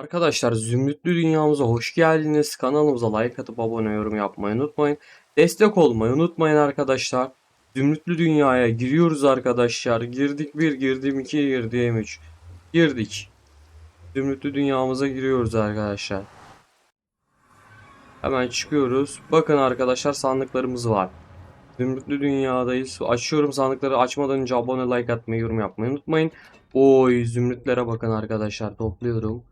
Arkadaşlar Zümrütlü Dünyamıza hoş geldiniz. Kanalımıza like atıp abone yorum yapmayı unutmayın. Destek olmayı unutmayın arkadaşlar. Zümrütlü Dünya'ya giriyoruz arkadaşlar. Girdik 1, girdim 2, girdim 3. Girdik. Zümrütlü Dünyamıza giriyoruz arkadaşlar. Hemen çıkıyoruz. Bakın arkadaşlar sandıklarımız var. Zümrütlü Dünya'dayız. Açıyorum sandıkları açmadan önce abone like atmayı yorum yapmayı unutmayın. Oy zümrütlere bakın arkadaşlar topluyorum.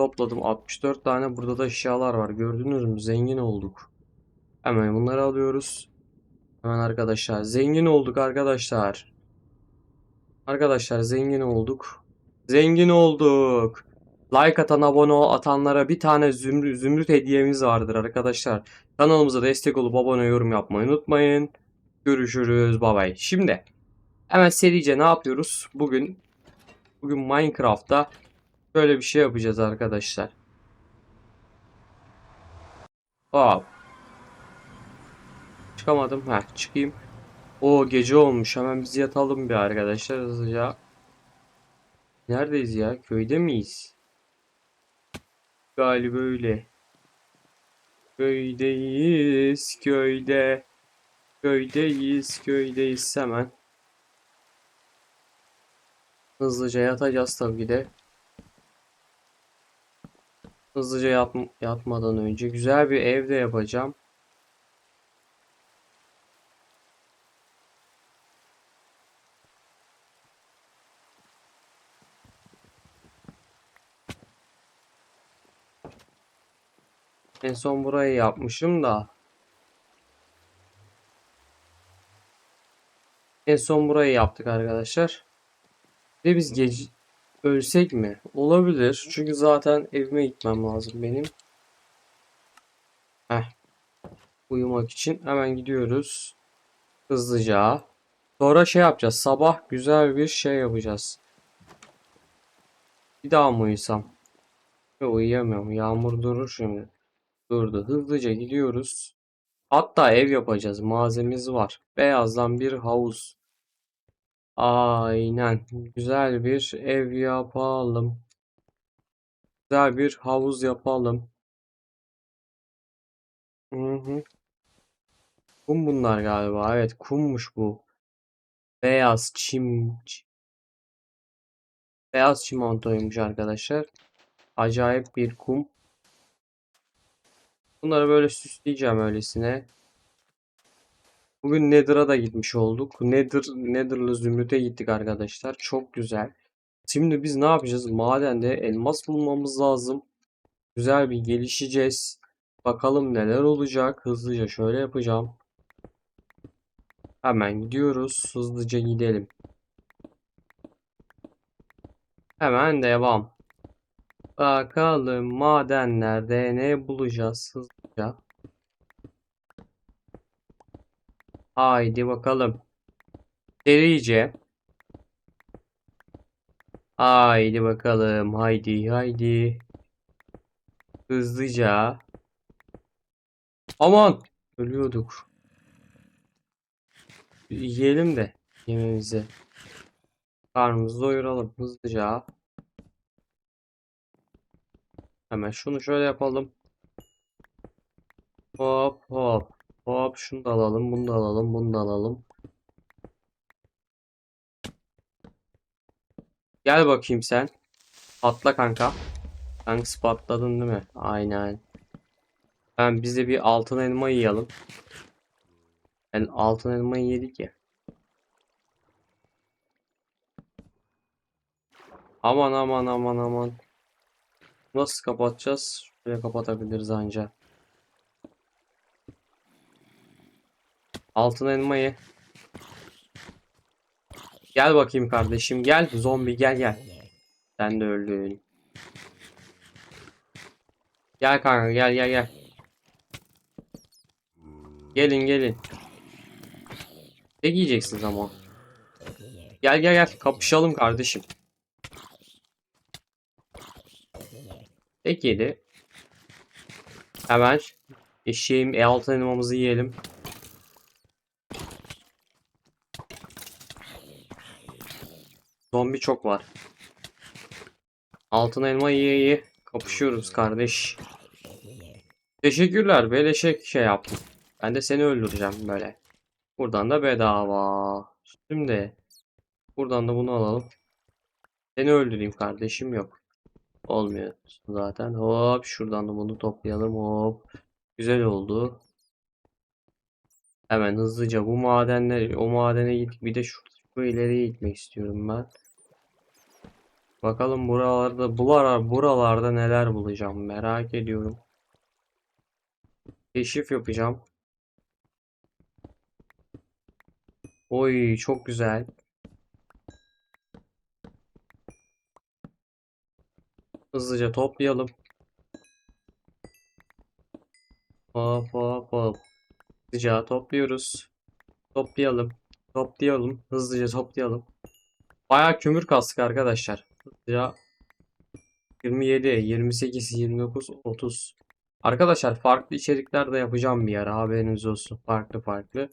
Topladım 64 tane. Burada da eşyalar var. Gördünüz mü? Zengin olduk. Hemen bunları alıyoruz. Hemen arkadaşlar. Zengin olduk arkadaşlar. Arkadaşlar zengin olduk. Zengin olduk. Like atan, abone ol- atanlara bir tane zümrüt, zümrüt hediyemiz vardır arkadaşlar. Kanalımıza destek olup abone yorum yapmayı unutmayın. Görüşürüz. Bay bay. Şimdi hemen serice ne yapıyoruz? Bugün bugün Minecraft'ta Böyle bir şey yapacağız arkadaşlar. Hop. Çıkamadım. Heh çıkayım. O gece olmuş. Hemen biz yatalım bir arkadaşlar hızlıca. Neredeyiz ya? Köyde miyiz? Galiba öyle. Köydeyiz. Köyde. Köydeyiz. Köydeyiz hemen. Hızlıca yatacağız tabii ki de. Hızlıca yat yatmadan önce güzel bir ev de yapacağım. En son burayı yapmışım da. En son burayı yaptık arkadaşlar. De biz gece Ölsek mi? Olabilir. Çünkü zaten evime gitmem lazım benim. Heh. Uyumak için hemen gidiyoruz. Hızlıca. Sonra şey yapacağız. Sabah güzel bir şey yapacağız. Bir daha mı uyusam? Yok uyuyamıyorum. Yağmur durur şimdi. Durdu. Hızlıca gidiyoruz. Hatta ev yapacağız. Malzememiz var. Beyazdan bir havuz. Aynen. Güzel bir ev yapalım. Güzel bir havuz yapalım. Hı hı. Kum bunlar galiba. Evet, kummuş bu. Beyaz çim. Beyaz çimentoymuş arkadaşlar. Acayip bir kum. Bunları böyle süsleyeceğim öylesine. Bugün Nether'a da gitmiş olduk. Nether, Nether'lı Zümrüt'e gittik arkadaşlar. Çok güzel. Şimdi biz ne yapacağız? Madende elmas bulmamız lazım. Güzel bir gelişeceğiz. Bakalım neler olacak. Hızlıca şöyle yapacağım. Hemen gidiyoruz. Hızlıca gidelim. Hemen devam. Bakalım madenlerde ne bulacağız hızlıca. Haydi bakalım. Serice. Haydi bakalım. Haydi haydi. Hızlıca. Aman. Ölüyorduk. Yiyelim de yemeğimizi. Karnımızı doyuralım hızlıca. Hemen şunu şöyle yapalım. Hop hop. Hop şunu da alalım, bunu da alalım, bunu da alalım. Gel bakayım sen. Atla kanka. Kanka spatladın değil mi? Aynen. Ben bize bir altın elma yiyelim. Ben altın elmayı yedik ya. Aman aman aman aman. Nasıl kapatacağız? Şöyle kapatabiliriz ancak. Altın elma. Gel bakayım kardeşim gel. Zombi gel gel. Sen de öldün. Gel kanka gel gel gel. Gelin gelin. Ne giyeceksiniz ama? Gel gel gel kapışalım kardeşim. Tek yedi. Hemen eşeğim e altın elmamızı yiyelim. Zombi çok var. Altın elma iyi iyi. Kapışıyoruz kardeş. Teşekkürler. Beleşe şey yaptım. Ben de seni öldüreceğim böyle. Buradan da bedava. Şimdi buradan da bunu alalım. Seni öldüreyim kardeşim yok. Olmuyor zaten. Hop şuradan da bunu toplayalım. Hop. Güzel oldu. Hemen hızlıca bu madenler o madene git bir de şu, şu ileriye gitmek istiyorum ben. Bakalım buralarda bular buralarda neler bulacağım merak ediyorum. Keşif yapacağım. Oy çok güzel. Hızlıca toplayalım. Hop hop hop. Hızlıca topluyoruz. Toplayalım. Toplayalım. Hızlıca toplayalım. Bayağı kömür kastık arkadaşlar. Hızlıca 27, 28, 29, 30. Arkadaşlar farklı içerikler de yapacağım bir ara haberiniz olsun. Farklı farklı.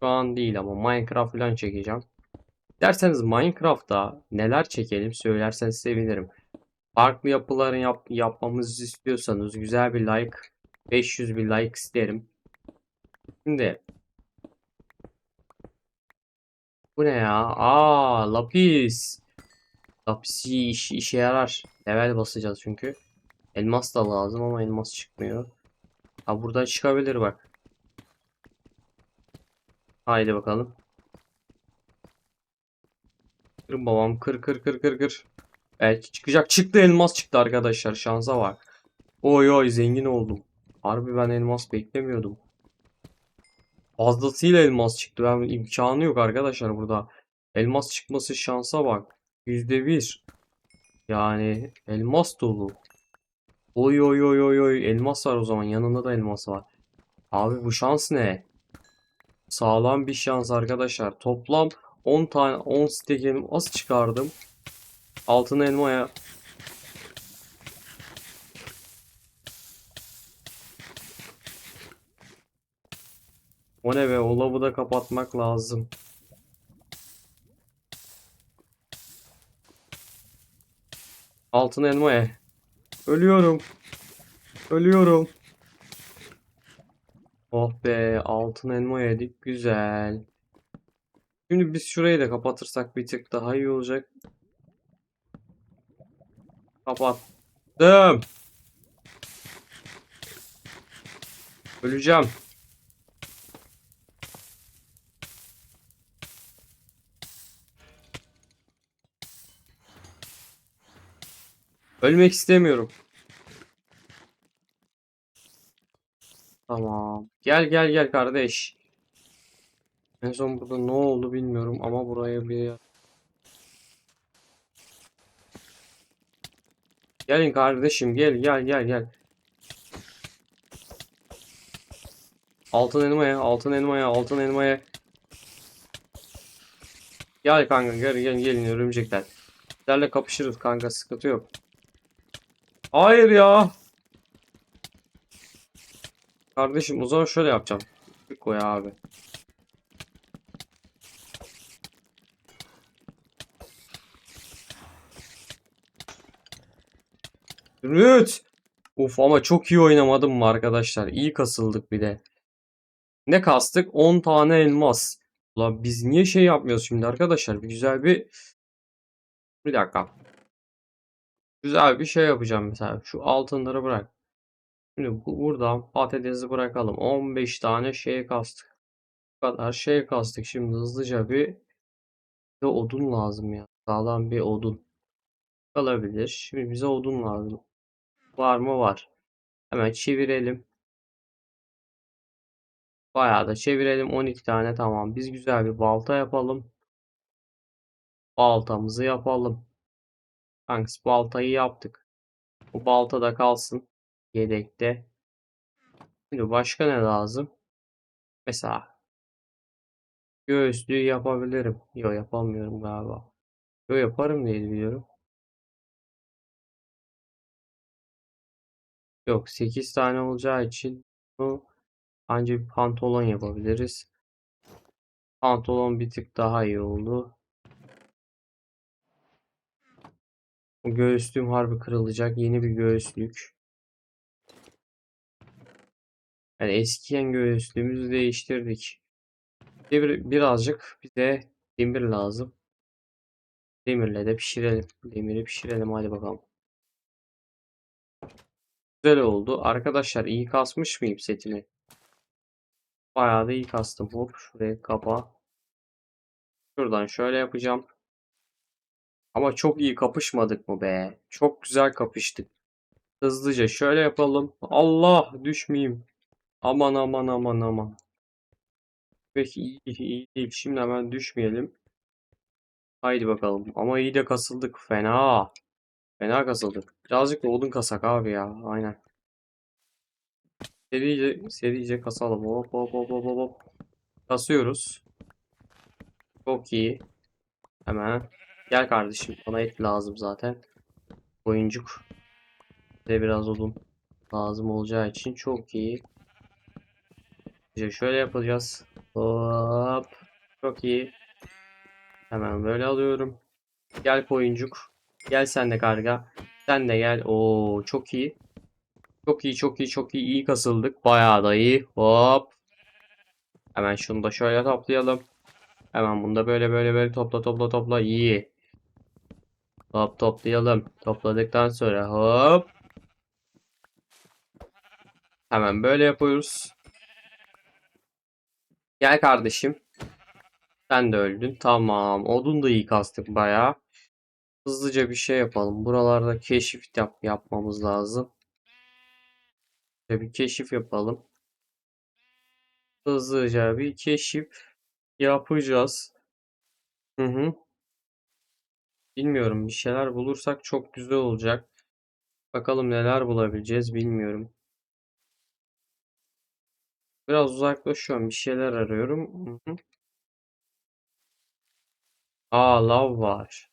Şu an değil ama Minecraft falan çekeceğim. Derseniz Minecraft'ta neler çekelim söylerseniz sevinirim. Farklı yapıların yap yapmamızı istiyorsanız güzel bir like 500 bir like isterim. Şimdi bu ne ya? Aa lapis. Lapis iyi iş, işe yarar. Level basacağız çünkü. Elmas da lazım ama elmas çıkmıyor. Ha buradan çıkabilir bak. Haydi bakalım. Kır babam kır kır kır kır kır. Belki çıkacak. Çıktı elmas çıktı arkadaşlar. Şansa bak. Oy oy zengin oldum. Harbi ben elmas beklemiyordum. Fazlasıyla elmas çıktı. Ben imkanı yok arkadaşlar burada. Elmas çıkması şansa bak. Yüzde bir. Yani elmas dolu. Oy oy oy oy oy. Elmas var o zaman. Yanında da elmas var. Abi bu şans ne? Sağlam bir şans arkadaşlar. Toplam 10 tane 10 stek elmas çıkardım. Altın elmaya O ne be? O da kapatmak lazım. Altın elma ye. Ölüyorum. Ölüyorum. Oh be altın elma yedik. Güzel. Şimdi biz şurayı da kapatırsak bir tık daha iyi olacak. Kapattım. Öleceğim. Ölmek istemiyorum. Tamam. Gel gel gel kardeş. En son burada ne oldu bilmiyorum ama buraya bir Gelin kardeşim gel gel gel gel. Altın elmaya, altın elmaya, altın elmaya. Gel kanka gel gel gelin örümcekler. Sizlerle kapışırız kanka sıkıntı yok. Hayır ya. Kardeşim o zaman şöyle yapacağım. Bir koy abi. Rüt. Uf ama çok iyi oynamadım mı arkadaşlar? İyi kasıldık bir de. Ne kastık? 10 tane elmas. Ulan biz niye şey yapmıyoruz şimdi arkadaşlar? Bir güzel bir... Bir dakika. Güzel bir şey yapacağım mesela. Şu altınları bırak. Şimdi bu, buradan patatesi bırakalım. 15 tane şey kastık. Bu kadar şey kastık. Şimdi hızlıca bir de odun lazım ya. Sağlam bir odun. Kalabilir. Şimdi bize odun lazım. Var mı? Var. Hemen çevirelim. Bayağı da çevirelim. 12 tane tamam. Biz güzel bir balta yapalım. Baltamızı yapalım. Kanks baltayı yaptık. Bu balta da kalsın. Yedekte. Şimdi başka ne lazım? Mesela göğüslüğü yapabilirim. Yok yapamıyorum galiba. Yok yaparım diye biliyorum. Yok 8 tane olacağı için bu ancak bir pantolon yapabiliriz. Pantolon bir tık daha iyi oldu. Göğüslüğüm harbi kırılacak. Yeni bir göğüslük. Yani eskiyen göğüslüğümüzü değiştirdik. Bir, birazcık bize demir lazım. Demirle de pişirelim. Demiri pişirelim hadi bakalım. Güzel oldu. Arkadaşlar iyi kasmış mıyım setimi? Bayağı da iyi kastım. Hop şuraya kapa. Şuradan şöyle yapacağım. Ama çok iyi kapışmadık mı be? Çok güzel kapıştık. Hızlıca şöyle yapalım. Allah düşmeyeyim. Aman aman aman aman. Peki iyi, iyi değil. Şimdi hemen düşmeyelim. Haydi bakalım. Ama iyi de kasıldık. Fena. Fena kasıldık. Birazcık da odun kasak abi ya. Aynen. Serice, serice kasalım. Hop hop hop hop hop. Kasıyoruz. Çok iyi. Hemen. Gel kardeşim. Bana et lazım zaten. Oyuncuk. Bize biraz odun lazım olacağı için çok iyi. İşte şöyle yapacağız. Hop. Çok iyi. Hemen böyle alıyorum. Gel koyuncuk. Gel sen de karga. Sen de gel. Oo çok iyi. Çok iyi çok iyi çok iyi. İyi kasıldık. Bayağı da iyi. Hop. Hemen şunu da şöyle toplayalım. Hemen bunu da böyle böyle böyle topla topla topla. İyi. Hop toplayalım. Topladıktan sonra hop. Hemen böyle yapıyoruz. Gel kardeşim. Sen de öldün. Tamam. Odun da iyi kastık bayağı. Hızlıca bir şey yapalım. Buralarda keşif yap yapmamız lazım. Şöyle bir keşif yapalım. Hızlıca bir keşif yapacağız. Hı hı. Bilmiyorum. Bir şeyler bulursak çok güzel olacak. Bakalım neler bulabileceğiz bilmiyorum. Biraz uzaklaşıyorum. Bir şeyler arıyorum. Aa lav var.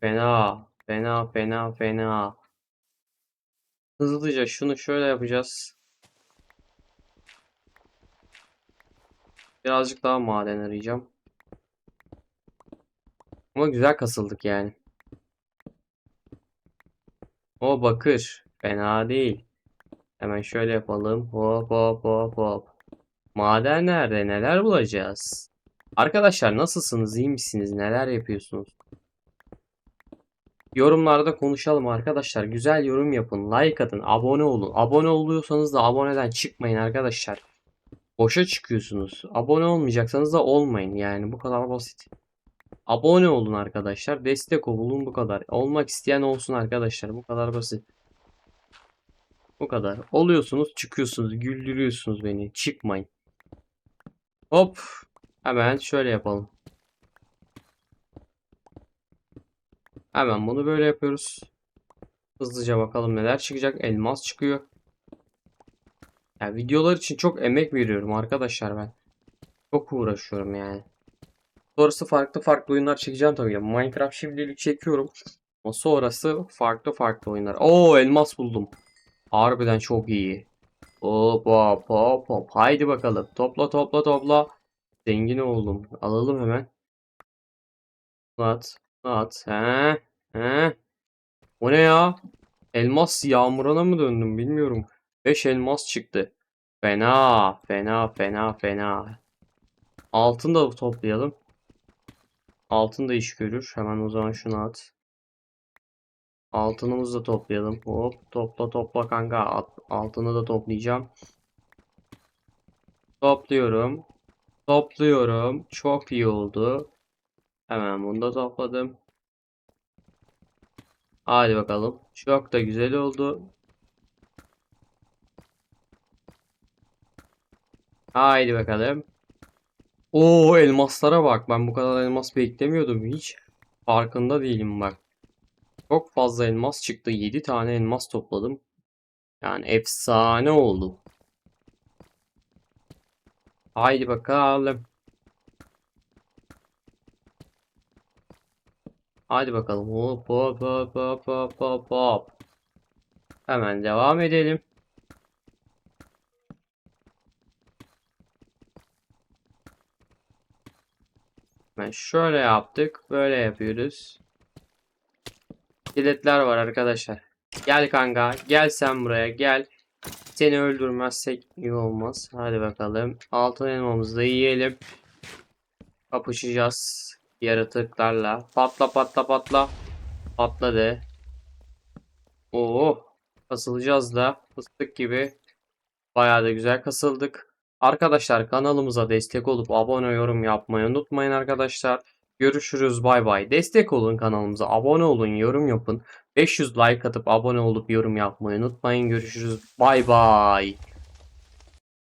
Fena. Fena fena fena. Hızlıca şunu şöyle yapacağız. Birazcık daha maden arayacağım. Ama güzel kasıldık yani. O bakır. Fena değil. Hemen şöyle yapalım. Hop hop hop hop. Maden nerede? Neler bulacağız? Arkadaşlar nasılsınız? İyi misiniz? Neler yapıyorsunuz? Yorumlarda konuşalım arkadaşlar. Güzel yorum yapın. Like atın. Abone olun. Abone oluyorsanız da aboneden çıkmayın arkadaşlar. Boşa çıkıyorsunuz. Abone olmayacaksanız da olmayın. Yani bu kadar basit. Abone olun arkadaşlar. Destek olun bu kadar. Olmak isteyen olsun arkadaşlar. Bu kadar basit. Bu kadar. Oluyorsunuz, çıkıyorsunuz, güldürüyorsunuz beni. Çıkmayın. Hop. Hemen şöyle yapalım. Hemen bunu böyle yapıyoruz. Hızlıca bakalım neler çıkacak. Elmas çıkıyor. Yani videolar için çok emek veriyorum arkadaşlar ben. Çok uğraşıyorum yani. Sonrası farklı farklı oyunlar çekeceğim tabii. ya. Minecraft şimdilik çekiyorum. Ama sonrası farklı farklı oyunlar. Oo elmas buldum. Harbiden çok iyi. Hop hop hop hop. Haydi bakalım. Topla topla topla. Zengin oldum. Alalım hemen. At. At. He. He. O ne ya? Elmas yağmuruna mı döndüm bilmiyorum. 5 elmas çıktı. Fena. Fena fena fena. Altın da toplayalım. Altın da iş görür. Hemen o zaman şunu at. Altınımızı da toplayalım. Hop topla topla kanka. At- Altını da toplayacağım. Topluyorum. Topluyorum. Çok iyi oldu. Hemen bunu da topladım. Hadi bakalım. Çok da güzel oldu. Haydi bakalım. Oo elmaslara bak. Ben bu kadar elmas beklemiyordum hiç. Farkında değilim bak. Çok fazla elmas çıktı. 7 tane elmas topladım. Yani efsane oldu. Haydi bakalım. Haydi bakalım. Hop hop hop hop hop hop. Hemen devam edelim. Hemen şöyle yaptık. Böyle yapıyoruz. İskeletler var arkadaşlar. Gel kanka. Gel sen buraya. Gel. Seni öldürmezsek iyi olmaz. Hadi bakalım. Altın elmamızı da yiyelim. Kapışacağız. Yaratıklarla. Patla patla patla. Patladı. Oo. Kasılacağız da. Fıstık gibi. Bayağı da güzel kasıldık. Arkadaşlar kanalımıza destek olup abone yorum yapmayı unutmayın arkadaşlar. Görüşürüz bay bay. Destek olun kanalımıza. Abone olun, yorum yapın. 500 like atıp abone olup yorum yapmayı unutmayın. Görüşürüz. Bay bay.